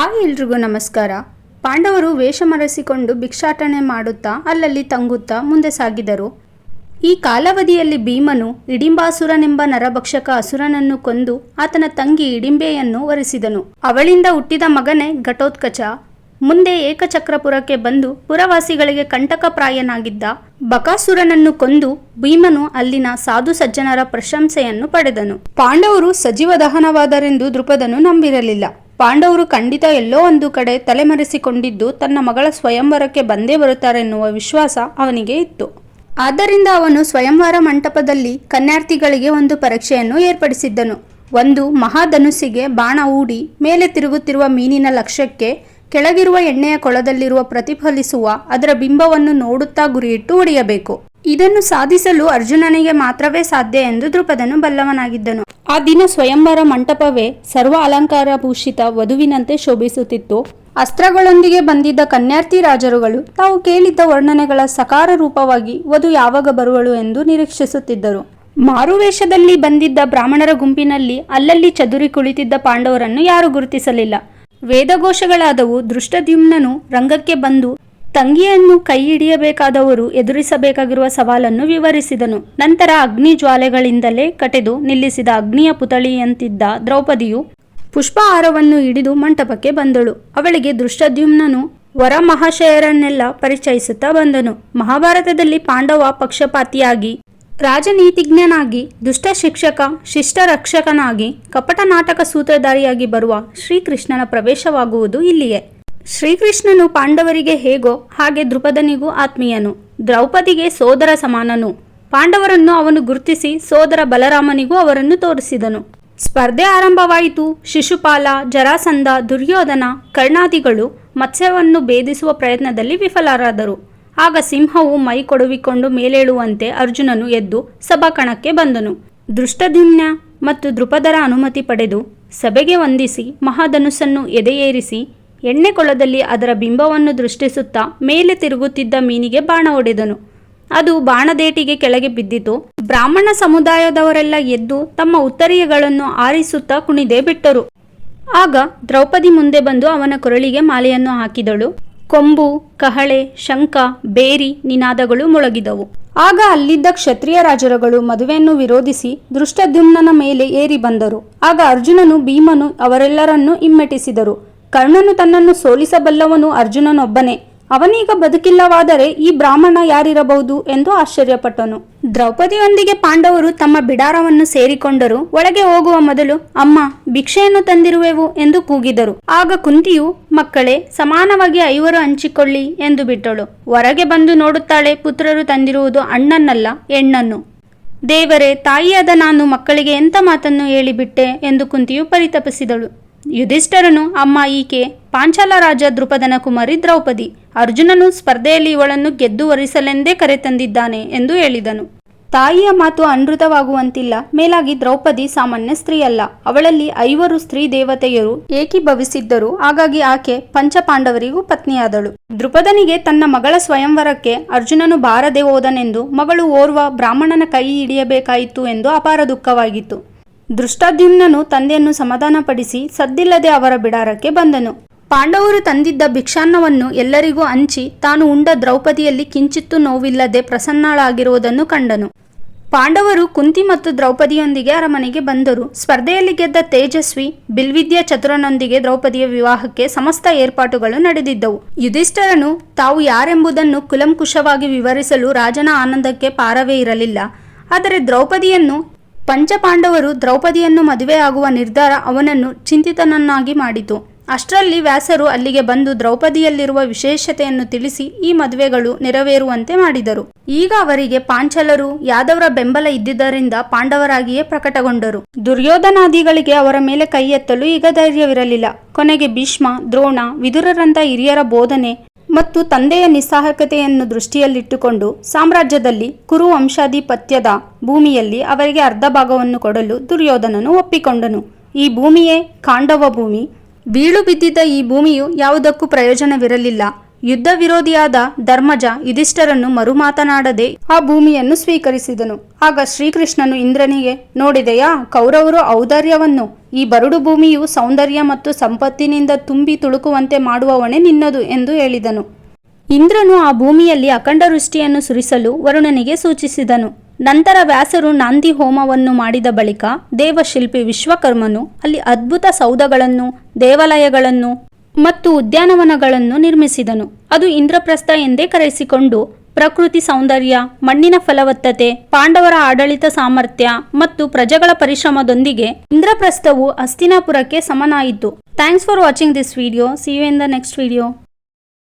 ಆ ಎಲ್ರಿಗೂ ನಮಸ್ಕಾರ. ಪಾಂಡವರು ವೇಷ ಮರೆಸಿಕೊಂಡು ಭಿಕ್ಷಾಟನೆ ಮಾಡುತ್ತಾ ಅಲ್ಲಲ್ಲಿ ತಂಗುತ್ತಾ ಮುಂದೆ ಸಾಗಿದರು. ಈ ಕಾಲಾವಧಿಯಲ್ಲಿ ಭೀಮನು ಇಡಿಂಬಾಸುರನೆಂಬ ನರಭಕ್ಷಕ ಅಸುರನನ್ನು ಕೊಂದು ಆತನ ತಂಗಿ ಇಡಿಂಬೆಯನ್ನು ಒರೆಸಿದನು ಅವಳಿಂದ ಹುಟ್ಟಿದ ಮಗನೇ ಘಟೋತ್ಕಚ. ಮುಂದೆ ಏಕಚಕ್ರಪುರಕ್ಕೆ ಬಂದು ಪುರವಾಸಿಗಳಿಗೆ ಕಂಟಕಪ್ರಾಯನಾಗಿದ್ದ ಬಕಾಸುರನನ್ನು ಕೊಂದು ಭೀಮನು ಅಲ್ಲಿನ ಸಾಧು ಸಜ್ಜನರ ಪ್ರಶಂಸೆಯನ್ನು ಪಡೆದನು. ಪಾಂಡವರು ಸಜೀವ ದಹನವಾದರೆಂದು ದೃಪದನು ನಂಬಿರಲಿಲ್ಲ. ಪಾಂಡವರು ಖಂಡಿತ ಎಲ್ಲೋ ಒಂದು ಕಡೆ ತಲೆಮರೆಸಿಕೊಂಡಿದ್ದು ತನ್ನ ಮಗಳ ಸ್ವಯಂವರಕ್ಕೆ ಬಂದೇ ಬರುತ್ತಾರೆನ್ನುವ ವಿಶ್ವಾಸ ಅವನಿಗೆ ಇತ್ತು. ಆದ್ದರಿಂದ ಅವನು ಸ್ವಯಂವರ ಮಂಟಪದಲ್ಲಿ ಕನ್ಯಾರ್ಥಿಗಳಿಗೆ ಒಂದು ಪರೀಕ್ಷೆಯನ್ನು ಏರ್ಪಡಿಸಿದ್ದನು. ಒಂದು ಮಹಾಧನುಸ್ಸಿಗೆ ಬಾಣ ಊಡಿ ಮೇಲೆ ತಿರುಗುತ್ತಿರುವ ಮೀನಿನ ಲಕ್ಷ್ಯಕ್ಕೆ ಕೆಳಗಿರುವ ಎಣ್ಣೆಯ ಕೊಳದಲ್ಲಿರುವ ಪ್ರತಿಫಲಿಸುವ ಅದರ ಬಿಂಬವನ್ನು ನೋಡುತ್ತಾ ಗುರಿಯಿಟ್ಟು ಹೊಡೆಯಬೇಕು. ಇದನ್ನು ಸಾಧಿಸಲು ಅರ್ಜುನನಿಗೆ ಮಾತ್ರವೇ ಸಾಧ್ಯ ಎಂದು ದೃಪದನು ಬಲ್ಲವನಾಗಿದ್ದನು. ಆ ದಿನ ಸ್ವಯಂವರ ಮಂಟಪವೇ ಸರ್ವ ಅಲಂಕಾರ ಭೂಷಿತ ವಧುವಿನಂತೆ ಶೋಭಿಸುತ್ತಿತ್ತು. ಅಸ್ತ್ರಗಳೊಂದಿಗೆ ಬಂದಿದ್ದ ಕನ್ಯಾರ್ಥಿ ರಾಜರುಗಳು ತಾವು ಕೇಳಿದ್ದ ವರ್ಣನೆಗಳ ಸಕಾರ ರೂಪವಾಗಿ ವಧು ಯಾವಾಗ ಬರುವಳು ಎಂದು ನಿರೀಕ್ಷಿಸುತ್ತಿದ್ದರು. ಮಾರುವೇಷದಲ್ಲಿ ಬಂದಿದ್ದ ಬ್ರಾಹ್ಮಣರ ಗುಂಪಿನಲ್ಲಿ ಅಲ್ಲಲ್ಲಿ ಚದುರಿ ಕುಳಿತಿದ್ದ ಪಾಂಡವರನ್ನು ಯಾರು ಗುರುತಿಸಲಿಲ್ಲ. ವೇದಘೋಷಗಳಾದವು ದೃಷ್ಟದ್ಯುಮ್ನನು ರಂಗಕ್ಕೆ ಬಂದು ತಂಗಿಯನ್ನು ಕೈ ಹಿಡಿಯಬೇಕಾದವರು ಎದುರಿಸಬೇಕಾಗಿರುವ ಸವಾಲನ್ನು ವಿವರಿಸಿದನು. ನಂತರ ಅಗ್ನಿ ಜ್ವಾಲೆಗಳಿಂದಲೇ ಕಟೆದು ನಿಲ್ಲಿಸಿದ ಅಗ್ನಿಯ ಪುತಳಿಯಂತಿದ್ದ ದ್ರೌಪದಿಯು ಪುಷ್ಪಹಾರವನ್ನು ಹಿಡಿದು ಮಂಟಪಕ್ಕೆ ಬಂದಳು. ಅವಳಿಗೆ ದೃಷ್ಟದ್ಯುಮ್ನನು ವರ ಮಹಾಶಯರನ್ನೆಲ್ಲ ಪರಿಚಯಿಸುತ್ತಾ ಬಂದನು. ಮಹಾಭಾರತದಲ್ಲಿ ಪಾಂಡವ ಪಕ್ಷಪಾತಿಯಾಗಿ, ರಾಜನೀತಿಜ್ಞನಾಗಿ, ದುಷ್ಟ ಶಿಕ್ಷಕ ಶಿಷ್ಟ ರಕ್ಷಕನಾಗಿ ಕಪಟ ನಾಟಕ ಸೂತ್ರಧಾರಿಯಾಗಿ ಬರುವ ಶ್ರೀಕೃಷ್ಣನ ಪ್ರವೇಶವಾಗುವುದು ಇಲ್ಲಿಯೇ. ಶ್ರೀಕೃಷ್ಣನು ಪಾಂಡವರಿಗೆ ಹೇಗೋ ಹಾಗೆ ದೃಪದನಿಗೂ ಆತ್ಮೀಯನು. ದ್ರೌಪದಿಗೆ ಸೋದರ ಸಮಾನನು. ಪಾಂಡವರನ್ನು ಅವನು ಗುರುತಿಸಿ ಸೋದರ ಬಲರಾಮನಿಗೂ ಅವರನ್ನು ತೋರಿಸಿದನು. ಸ್ಪರ್ಧೆ ಆರಂಭವಾಯಿತು. ಶಿಶುಪಾಲ, ಜರಾಸಂಧ, ದುರ್ಯೋಧನ, ಕರ್ಣಾದಿಗಳು ಮತ್ಸ್ಯವನ್ನು ಭೇದಿಸುವ ಪ್ರಯತ್ನದಲ್ಲಿ ವಿಫಲರಾದರು. ಆಗ ಸಿಂಹವು ಮೈ ಕೊಡುವಿಕೊಂಡು ಮೇಲೇಳುವಂತೆ ಅರ್ಜುನನು ಎದ್ದು ಸಭಾಕಣಕ್ಕೆ ಬಂದನು. ದೃಷ್ಟದ್ಯುಮ್ನ ಮತ್ತು ದೃಪದರ ಅನುಮತಿ ಪಡೆದು ಸಭೆಗೆ ವಂದಿಸಿ ಮಹಾಧನುಸ್ಸನ್ನು ಎದೆಯೇರಿಸಿ ಎಣ್ಣೆ ಕೊಳದಲ್ಲಿ ಅದರ ಬಿಂಬವನ್ನು ದೃಷ್ಟಿಸುತ್ತಾ ಮೇಲೆ ತಿರುಗುತ್ತಿದ್ದ ಮೀನಿಗೆ ಬಾಣ ಹೊಡೆದನು ಅದು ಬಾಣದೇಟಿಗೆ ಕೆಳಗೆ ಬಿದ್ದಿತು. ಬ್ರಾಹ್ಮಣ ಸಮುದಾಯದವರೆಲ್ಲ ಎದ್ದು ತಮ್ಮ ಉತ್ತರಿಯಗಳನ್ನು ಆರಿಸುತ್ತಾ ಕುಣಿದೇ ಬಿಟ್ಟರು. ಆಗ ದ್ರೌಪದಿ ಮುಂದೆ ಬಂದು ಅವನ ಕೊರಳಿಗೆ ಮಾಲೆಯನ್ನು ಹಾಕಿದಳು. ಕೊಂಬು, ಕಹಳೆ, ಶಂಖ, ಬೇರಿ, ನಿನಾದಗಳು ಮೊಳಗಿದವು. ಆಗ ಅಲ್ಲಿದ್ದ ಕ್ಷತ್ರಿಯ ರಾಜರುಗಳು ಮದುವೆಯನ್ನು ವಿರೋಧಿಸಿ ದೃಷ್ಟದ್ಯುಮ್ನ ಮೇಲೆ ಏರಿ ಬಂದರು. ಆಗ ಅರ್ಜುನನು ಭೀಮನು ಅವರೆಲ್ಲರನ್ನೂ ಹಿಮ್ಮೆಟ್ಟಿಸಿದರು. ಕರ್ಣನು ತನ್ನನ್ನು ಸೋಲಿಸಬಲ್ಲವನು ಅರ್ಜುನನೊಬ್ಬನೇ. ಅವನೀಗ ಬದುಕಿಲ್ಲವಾದರೆ ಈ ಬ್ರಾಹ್ಮಣ ಯಾರಿರಬಹುದು ಎಂದು ಆಶ್ಚರ್ಯಪಟ್ಟನು. ದ್ರೌಪದಿಯೊಂದಿಗೆ ಪಾಂಡವರು ತಮ್ಮ ಬಿಡಾರವನ್ನು ಸೇರಿಕೊಂಡರು. ಒಳಗೆ ಹೋಗುವ ಮೊದಲು, ಅಮ್ಮ, ಭಿಕ್ಷೆಯನ್ನು ತಂದಿರುವೆವು ಎಂದು ಕೂಗಿದರು. ಆಗ ಕುಂತಿಯು, ಮಕ್ಕಳೇ, ಸಮಾನವಾಗಿ ಐವರು ಹಂಚಿಕೊಳ್ಳಿ ಎಂದು ಬಿಟ್ಟಳು. ಹೊರಗೆ ಬಂದು ನೋಡುತ್ತಾಳೆ ಪುತ್ರರು ತಂದಿರುವುದು ಅಣ್ಣನ್ನಲ್ಲ ಹೆಣ್ಣನ್ನು. ದೇವರೇ, ತಾಯಿಯಾದ ನಾನು ಮಕ್ಕಳಿಗೆ ಎಂಥ ಮಾತನ್ನು ಹೇಳಿಬಿಟ್ಟೆ? ಎಂದು ಕುಂತಿಯು ಪರಿತಪಿಸಿದಳು. ಯುಧಿಷ್ಠರನು ಅಮ್ಮ ಈಕೆ ಪಾಂಚಾಲ ರಾಜ ದೃಪದನ ಕುಮಾರಿ ದ್ರೌಪದಿ. ಅರ್ಜುನನು ಸ್ಪರ್ಧೆಯಲ್ಲಿ ಇವಳನ್ನು ಗೆದ್ದು ವರಿಸಲೆಂದೇ ಕರೆತಂದಿದ್ದಾನೆ ಎಂದು ಹೇಳಿದನು. ತಾಯಿಯ ಮಾತು ಅನೃತವಾಗುವಂತಿಲ್ಲ. ಮೇಲಾಗಿ ದ್ರೌಪದಿ ಸಾಮಾನ್ಯ ಸ್ತ್ರೀಯಲ್ಲ. ಅವಳಲ್ಲಿ ಐವರು ಸ್ತ್ರೀ ದೇವತೆಯರು ಏಕೀಭವಿಸಿದ್ದರು ಹಾಗಾಗಿ ಆಕೆ ಪಂಚಪಾಂಡವರಿಗೂ ಪತ್ನಿಯಾದಳು. ದೃಪದನಿಗೆ ತನ್ನ ಮಗಳ ಸ್ವಯಂವರಕ್ಕೆ ಅರ್ಜುನನು ಬಾರದೆ ಹೋದನೆಂದು ಮಗಳು ಓರ್ವ ಬ್ರಾಹ್ಮಣನ ಕೈ ಹಿಡಿಯಬೇಕಾಯಿತು ಎಂದು ಅಪಾರ ದುಃಖವಾಗಿತ್ತು. ದೃಷ್ಟದ್ಯುಮ್ನನು ತಂದೆಯನ್ನು ಸಮಾಧಾನಪಡಿಸಿ ಸದ್ದಿಲ್ಲದೆ ಅವರ ಬಿಡಾರಕ್ಕೆ ಬಂದನು. ಪಾಂಡವರು ತಂದಿದ್ದ ಭಿಕ್ಷಾನ್ನವನ್ನು ಎಲ್ಲರಿಗೂ ಹಂಚಿ ತಾನು ಉಂಡ ದ್ರೌಪದಿಯಲ್ಲಿ ಕಿಂಚಿತ್ತೂ ನೋವಿಲ್ಲದೆ ಪ್ರಸನ್ನಳಾಗಿರುವುದನ್ನು ಕಂಡನು. ಪಾಂಡವರು ಕುಂತಿ ಮತ್ತು ದ್ರೌಪದಿಯೊಂದಿಗೆ ಅರಮನೆಗೆ ಬಂದರು. ಸ್ಪರ್ಧೆಯಲ್ಲಿ ಗೆದ್ದ ತೇಜಸ್ವಿ, ಬಿಲ್ವಿದ್ಯಾ ಚತುರನೊಂದಿಗೆ ದ್ರೌಪದಿಯ ವಿವಾಹಕ್ಕೆ ಸಮಸ್ತ ಏರ್ಪಾಟುಗಳು ನಡೆದಿದ್ದವು. ಯುಧಿಷ್ಠರನು, ತಾವು ಯಾರೆಂಬುದನ್ನು ಕುಲಂಕುಷವಾಗಿ ವಿವರಿಸಲು ರಾಜನ ಆನಂದಕ್ಕೆ ಪಾರವೇ ಇರಲಿಲ್ಲ. ಆದರೆ ದ್ರೌಪದಿಯನ್ನು ಪಂಚಪಾಂಡವರು ದ್ರೌಪದಿಯನ್ನು ಮದುವೆ ಆಗುವ ನಿರ್ಧಾರ ಅವನನ್ನು ಚಿಂತಿತನನ್ನಾಗಿ ಮಾಡಿತು. ಅಷ್ಟರಲ್ಲಿ ವ್ಯಾಸರು ಅಲ್ಲಿಗೆ ಬಂದು ದ್ರೌಪದಿಯಲ್ಲಿರುವ ವಿಶೇಷತೆಯನ್ನು ತಿಳಿಸಿ ಈ ಮದುವೆಗಳು ನೆರವೇರುವಂತೆ ಮಾಡಿದರು. ಈಗ ಅವರಿಗೆ ಪಾಂಚಲರು, ಯಾದವರ ಬೆಂಬಲ ಇದ್ದಿದ್ದರಿಂದ ಪಾಂಡವರಾಗಿಯೇ ಪ್ರಕಟಗೊಂಡರು. ದುರ್ಯೋಧನಾದಿಗಳಿಗೆ ಅವರ ಮೇಲೆ ಕೈ ಎತ್ತಲು ಈಗ ಧೈರ್ಯವಿರಲಿಲ್ಲ. ಕೊನೆಗೆ ಭೀಷ್ಮ, ದ್ರೋಣ, ವಿದುರರಂಥ ಹಿರಿಯರ ಬೋಧನೆ ಮತ್ತು ತಂದೆಯ ನಿಸ್ಸಾಹಕತೆಯನ್ನು ದೃಷ್ಟಿಯಲ್ಲಿಟ್ಟುಕೊಂಡು ಸಾಮ್ರಾಜ್ಯದಲ್ಲಿ ಕುರು ವಂಶಾಧಿಪತ್ಯದ ಭೂಮಿಯಲ್ಲಿ ಅವರಿಗೆ ಅರ್ಧ ಭಾಗವನ್ನು ಕೊಡಲು ದುರ್ಯೋಧನನು ಒಪ್ಪಿಕೊಂಡನು. ಈ ಭೂಮಿಯೇ ಕಾಂಡವ ಭೂಮಿ. ಬೀಳು ಬಿದ್ದಿದ್ದ ಈ ಭೂಮಿಯು ಯಾವುದಕ್ಕೂ ಪ್ರಯೋಜನವಿರಲಿಲ್ಲ. ಯುದ್ಧ ವಿರೋಧಿಯಾದ ಧರ್ಮಜ ಯುಧಿಷ್ಠರನ್ನು ಮರುಮಾತನಾಡದೆ ಆ ಭೂಮಿಯನ್ನು ಸ್ವೀಕರಿಸಿದನು. ಆಗ ಶ್ರೀಕೃಷ್ಣನು ಇಂದ್ರನಿಗೆ, ನೋಡಿದೆಯಾ, ಕೌರವರು ಔದಾರ್ಯವನ್ನು? ಈ ಬರಡು ಭೂಮಿಯು ಸೌಂದರ್ಯ ಮತ್ತು ಸಂಪತ್ತಿನಿಂದ ತುಂಬಿ ತುಳುಕುವಂತೆ ಮಾಡುವ ಹೊಣೆ ನಿನ್ನದು ಎಂದು ಹೇಳಿದನು. ಇಂದ್ರನು ಆ ಭೂಮಿಯಲ್ಲಿ ಅಖಂಡ ವೃಷ್ಟಿಯನ್ನು ಸುರಿಸಲು ವರುಣನಿಗೆ ಸೂಚಿಸಿದನು. ನಂತರ ವ್ಯಾಸರು ನಾಂದಿ ಹೋಮವನ್ನು ಮಾಡಿದ ಬಳಿಕ ದೇವಶಿಲ್ಪಿ ವಿಶ್ವಕರ್ಮನು ಅಲ್ಲಿ ಅದ್ಭುತ ಸೌಧಗಳನ್ನು, ದೇವಾಲಯಗಳನ್ನು ಮತ್ತು ಉದ್ಯಾನವನಗಳನ್ನು ನಿರ್ಮಿಸಿದನು. ಅದು ಇಂದ್ರಪ್ರಸ್ಥ ಎಂದೇ ಕರೆಸಿಕೊಂಡು ಪ್ರಕೃತಿ ಸೌಂದರ್ಯ, ಮಣ್ಣಿನ ಫಲವತ್ತತೆ, ಪಾಂಡವರ ಆಡಳಿತ ಸಾಮರ್ಥ್ಯ ಮತ್ತು ಪ್ರಜೆಗಳ ಪರಿಶ್ರಮದೊಂದಿಗೆ ಇಂದ್ರಪ್ರಸ್ಥವು ಹಸ್ತಿನಾಪುರಕ್ಕೆ ಸಮನಾಯಿತು. Thanks for watching this video see you in the next video